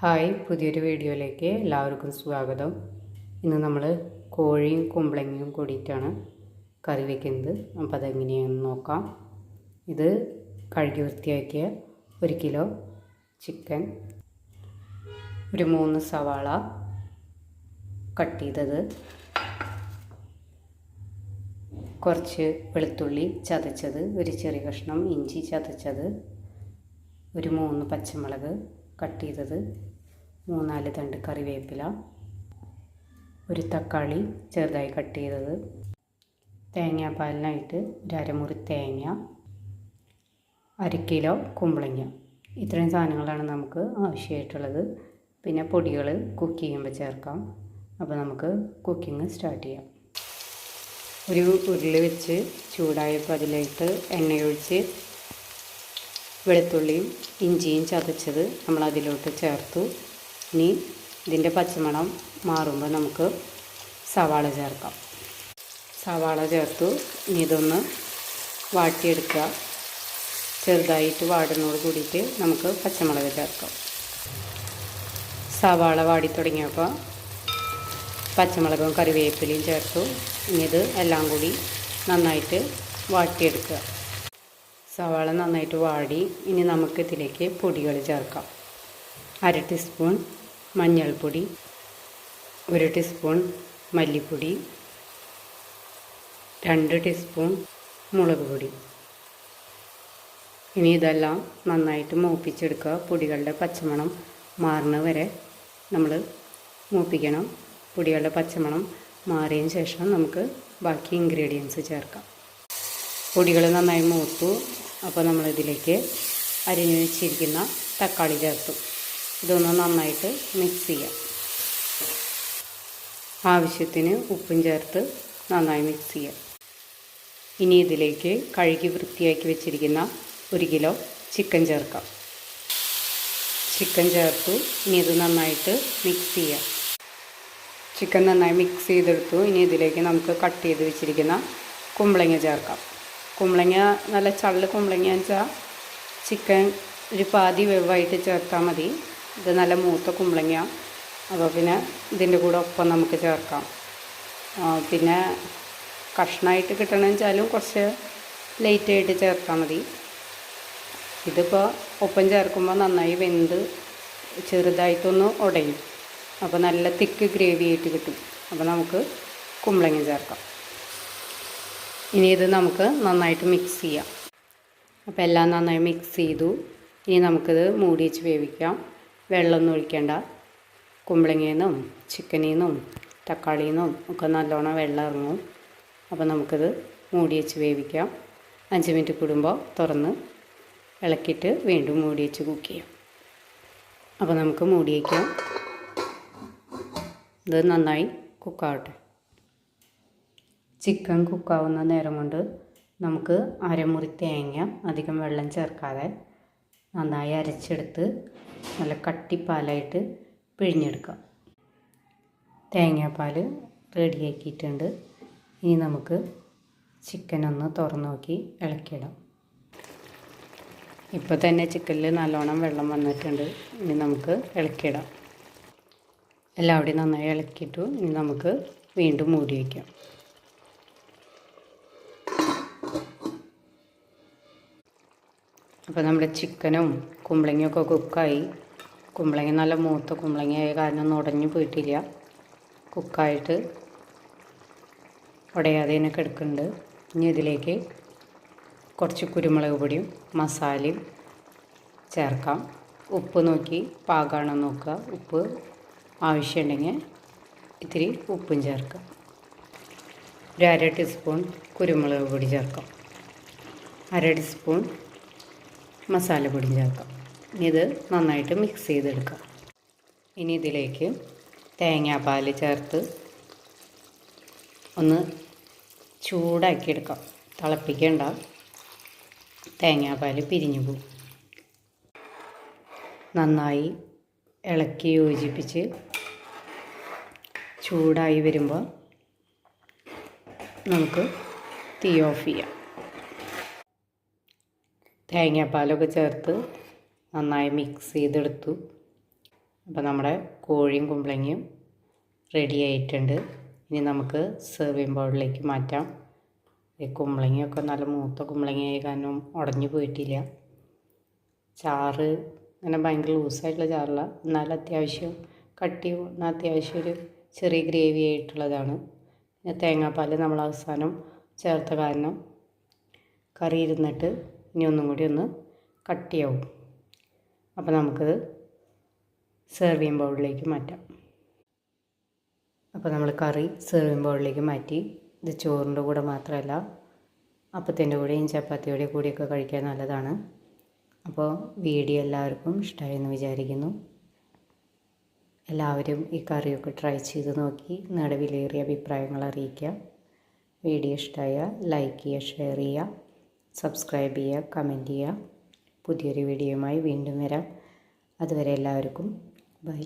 Hi പുതിയൊരു വീഡിയോയിലേക്ക് എല്ലാവർക്കും സ്വാഗതം. ഇന്ന് നമ്മൾ കോഴിയും കുമ്പളങ്ങയും കൂടിയിട്ടാണ് കറി വെക്കുന്നത്. അപ്പോൾ അതെങ്ങനെയാണെന്ന് നോക്കാം. ഇത് കഴുകി വൃത്തിയാക്കിയ ഒരു കിലോ ചിക്കൻ ഒരു മൂന്ന് സവാള കട്ട് ചെയ്തത് കുറച്ച് വെളുത്തുള്ളി ചതച്ചത് ഒരു ചെറിയ കഷ്ണം ഇഞ്ചി ചതച്ചത് ഒരു മൂന്ന് പച്ചമുളക് കട്ട് ചെയ്തത് മൂന്നാൽ തണ്ട് കറിവേപ്പില ഒരു തക്കാളി ചെറുതായി കട്ട് ചെയ്തത് തേങ്ങാപ്പാലിനായിട്ട് ഒരു അരമുറി തേങ്ങ അര കിലോ കുമ്പളങ്ങ. ഇത്രയും സാധനങ്ങളാണ് നമുക്ക് ആവശ്യമായിട്ടുള്ളത്. പിന്നെ പൊടികൾ കുക്ക് ചെയ്യുമ്പോൾ ചേർക്കാം. അപ്പോൾ നമുക്ക് കുക്കിംഗ് സ്റ്റാർട്ട് ചെയ്യാം. ഒരു ഉരുളി വെച്ച് ചൂടായപ്പോൾ അതിലേക്ക് എണ്ണയൊഴിച്ച് വെളുത്തുള്ളിയും ഇഞ്ചിയും ചതച്ചത് നമ്മൾ അതിലോട്ട് ചേർത്തു. ഇനി ഇതിന്റെ പച്ചമണം മാറുമ്പോൾ നമുക്ക് സവാള ചേർക്കാം. സവാള ചേർത്തു. ഇനി ഇതൊന്ന് വാട്ടിയെടുക്കുക. ചെറുതായിട്ട് വാടുന്നതോട് കൂടിയിട്ട് നമുക്ക് പച്ചമുളക് ചേർക്കാം. സവാള വാടി തുടങ്ങിയപ്പോൾ പച്ചമുളകും കറിവേപ്പിലയും ചേർത്തു. ഇനി ഇത് എല്ലാം കൂടി നന്നായിട്ട് വാട്ടിയെടുക്കുക. സവാള നന്നായിട്ട് വാടി. ഇനി നമുക്ക് ഇതിലേക്ക് പൊടികൾ ചേർക്കാം. അര ടീസ്പൂൺ മഞ്ഞൾപ്പൊടി ഒരു ടീസ്പൂൺ മല്ലിപ്പൊടി രണ്ട് ടീസ്പൂൺ മുളക് പൊടി. ഇനി ഇതെല്ലാം നന്നായിട്ട് മൂപ്പിച്ചെടുക്കുക. പൊടികളുടെ പച്ചമണം മാറുന്ന വരെ നമ്മൾ മൂപ്പിക്കണം. പൊടികളുടെ പച്ചമണം മാറിയതിന് ശേഷം നമുക്ക് ബാക്കി ഇൻഗ്രീഡിയൻസ് ചേർക്കാം. പൊടികൾ നന്നായി മൂത്തു. അപ്പോൾ നമ്മളിതിലേക്ക് അരിഞ്ഞു വെച്ചിരിക്കുന്ന തക്കാളി ചേർത്തു. ഇതൊന്ന് നന്നായിട്ട് മിക്സ് ചെയ്യാം. ആവശ്യത്തിന് ഉപ്പും ചേർത്ത് നന്നായി മിക്സ് ചെയ്യാം. ഇനി ഇതിലേക്ക് കഴുകി വൃത്തിയാക്കി വെച്ചിരിക്കുന്ന ഒരു കിലോ ചിക്കൻ ചേർക്കാം. ചിക്കൻ ചേർത്തു. ഇനി ഇത് നന്നായിട്ട് മിക്സ് ചെയ്യാം. ചിക്കൻ നന്നായി മിക്സ് ചെയ്തെടുത്തു. ഇനി ഇതിലേക്ക് നമുക്ക് കട്ട് ചെയ്ത് വെച്ചിരിക്കുന്ന കുമ്പളങ്ങ ചേർക്കാം. കുമ്പളങ്ങ നല്ല ചള്ള് കുമ്പളങ്ങ വെച്ചാൽ ചിക്കൻ ഒരു പാതി വെവായിട്ട് ചേർത്താൽ മതി. ഇത് നല്ല മൂത്ത കുമ്പളങ്ങ അപ്പോൾ പിന്നെ ഇതിന്റെ കൂടെ ഒപ്പം നമുക്ക് ചേർക്കാം. പിന്നെ കഷ്ണമായിട്ട് കിട്ടണമെന്ന് വെച്ചാലും കുറച്ച് ലൈറ്റായിട്ട് ചേർത്താൽ മതി. ഇതിപ്പോൾ ഒപ്പം ചേർക്കുമ്പോൾ നന്നായി വെന്ത് ചെറുതായിട്ടൊന്ന് ഉടയും അപ്പോൾ നല്ല തിക്ക് ഗ്രേവി ആയിട്ട് കിട്ടും. അപ്പോൾ നമുക്ക് കുമ്പളങ്ങ ചേർക്കാം. ഇനി ഇത് നമുക്ക് നന്നായിട്ട് മിക്സ് ചെയ്യാം. അപ്പോൾ എല്ലാം നന്നായി മിക്സ് ചെയ്തു. ഇനി നമുക്കിത് മൂടി വെച്ച് വേവിക്കാം. വെള്ളമൊന്നും ഒഴിക്കേണ്ട. കുമ്പളങ്ങയിൽ നിന്നും ചിക്കനിൽ നിന്നും തക്കാളിയിൽ നിന്നും ഒക്കെ നല്ലോണം വെള്ളം ഇറങ്ങും. അപ്പോൾ നമുക്കിത് മൂടി വെച്ച് വേവിക്കാം. അഞ്ച് മിനിറ്റ് കൂടുമ്പോൾ തുറന്ന് ഇളക്കിയിട്ട് വീണ്ടും മൂടി വെച്ച് കുക്ക് ചെയ്യാം. അപ്പോൾ നമുക്ക് മൂടി വയ്ക്കാം ഇത് നന്നായി കുക്കാവട്ടെ ചിക്കൻ കുക്കാവുന്ന നേരം കൊണ്ട് നമുക്ക് അരമുറി തേങ്ങ അധികം വെള്ളം ചേർക്കാതെ നന്നായി അരച്ചെടുത്ത് നല്ല കട്ടിപ്പാലായിട്ട് പിഴിഞ്ഞെടുക്കാം തേങ്ങാപ്പാൽ റെഡിയാക്കിയിട്ടുണ്ട്. ഇനി നമുക്ക് ചിക്കൻ ഒന്ന് തുറന്നു നോക്കി ഇളക്കിയിടാം. ഇപ്പോൾ തന്നെ ചിക്കനിൽ നല്ലോണം വെള്ളം വന്നിട്ടുണ്ട്. ഇനി നമുക്ക് ഇളക്കിയിടാം. എല്ലാവിടെയും നന്നായി ഇളക്കിയിട്ടു ഇനി നമുക്ക് വീണ്ടും മൂടി വയ്ക്കാം. അപ്പോൾ നമ്മുടെ ചിക്കനും കുമ്പളങ്ങയൊക്കെ കുക്കായി. കുമ്പളങ്ങ നല്ല മൂത്ത കുമ്പളങ്ങയായ കാരണം ഉടഞ്ഞു പോയിട്ടില്ല. കുക്കായിട്ട് ഉടയാതെ തന്നെ കിടക്കുന്നുണ്ട്. ഇനി ഇതിലേക്ക് കുറച്ച് കുരുമുളക് പൊടിയും മസാലയും ചേർക്കാം. ഉപ്പ് നോക്കി പാകമാണോ നോക്കുക. ഉപ്പ് ആവശ്യമുണ്ടെങ്കിൽ ഇത്തിരി ഉപ്പും ചേർക്കാം. ഒരു അര ടീസ്പൂൺ കുരുമുളക് പൊടി ചേർക്കാം. അര ടീസ്പൂൺ മസാലപ്പൊടി ചേർക്കാം. ഇനി ഇത് നന്നായിട്ട് മിക്സ് ചെയ്തെടുക്കാം. ഇനി ഇതിലേക്ക് തേങ്ങാപ്പാൽ ചേർത്ത് ഒന്ന് ചൂടാക്കിയെടുക്കാം. തിളപ്പിക്കേണ്ട തേങ്ങാപ്പാൽ പിരിഞ്ഞു പോകും. നന്നായി ഇളക്കി യോജിപ്പിച്ച് ചൂടായി വരുമ്പോൾ നമുക്ക് തീ ഓഫ് ചെയ്യാം. തേങ്ങാപ്പാലൊക്കെ ചേർത്ത് നന്നായി മിക്സ് ചെയ്തെടുത്തു. അപ്പോൾ നമ്മുടെ കോഴിയും കുമ്പളങ്ങയും റെഡി ആയിട്ടുണ്ട്. ഇനി നമുക്ക് സെർവിങ് ബൗളിലേക്ക് മാറ്റാം. ഈ കുമ്പളങ്ങയൊക്കെ നല്ല മൂത്ത കുമ്പളങ്ങയായി കാരണം ഉടഞ്ഞു പോയിട്ടില്ല. ചാറ് അങ്ങനെ ഭയങ്കര ലൂസായിട്ടുള്ള ചാറല്ല. എന്നാൽ അത്യാവശ്യം കട്ടി അത്യാവശ്യം ഒരു ചെറിയ ഗ്രേവി ആയിട്ടുള്ളതാണ്. പിന്നെ തേങ്ങാപ്പാൽ നമ്മൾ അവസാനം ചേർത്ത കാരണം കറി ഇരുന്നിട്ട് ഇനി ഒന്നും കൂടി ഒന്ന് കട്ടിയാവും അപ്പോൾ നമുക്കത് സെർവിങ് ബൗളിലേക്ക് മാറ്റാം. അപ്പോൾ നമ്മൾ കറി സെർവിങ് ബൗളിലേക്ക് മാറ്റി. ഇത് ചോറിന്റെ കൂടെ മാത്രമല്ല അപ്പത്തിന്റെ കൂടെയും ചപ്പാത്തിയുടെ കൂടെയൊക്കെ കഴിക്കാൻ നല്ലതാണ്. അപ്പോൾ വീഡിയോ എല്ലാവർക്കും ഇഷ്ടമായെന്ന് വിചാരിക്കുന്നു. എല്ലാവരും ഈ കറിയൊക്കെ ട്രൈ ചെയ്ത് നോക്കി നിങ്ങളുടെ വിലയേറിയ അഭിപ്രായങ്ങൾ അറിയിക്കുക. വീഡിയോ ഇഷ്ടമായ ലൈക്ക് ചെയ്യുക ഷെയർ ചെയ്യുക. സബ്സ്ക്രൈബ് ചെയ്യുക കമന്റ് ചെയ്യുക. പുതിയൊരു വീഡിയോയുമായി വീണ്ടും വരാം. അതുവരെ എല്ലാവർക്കും ബൈ.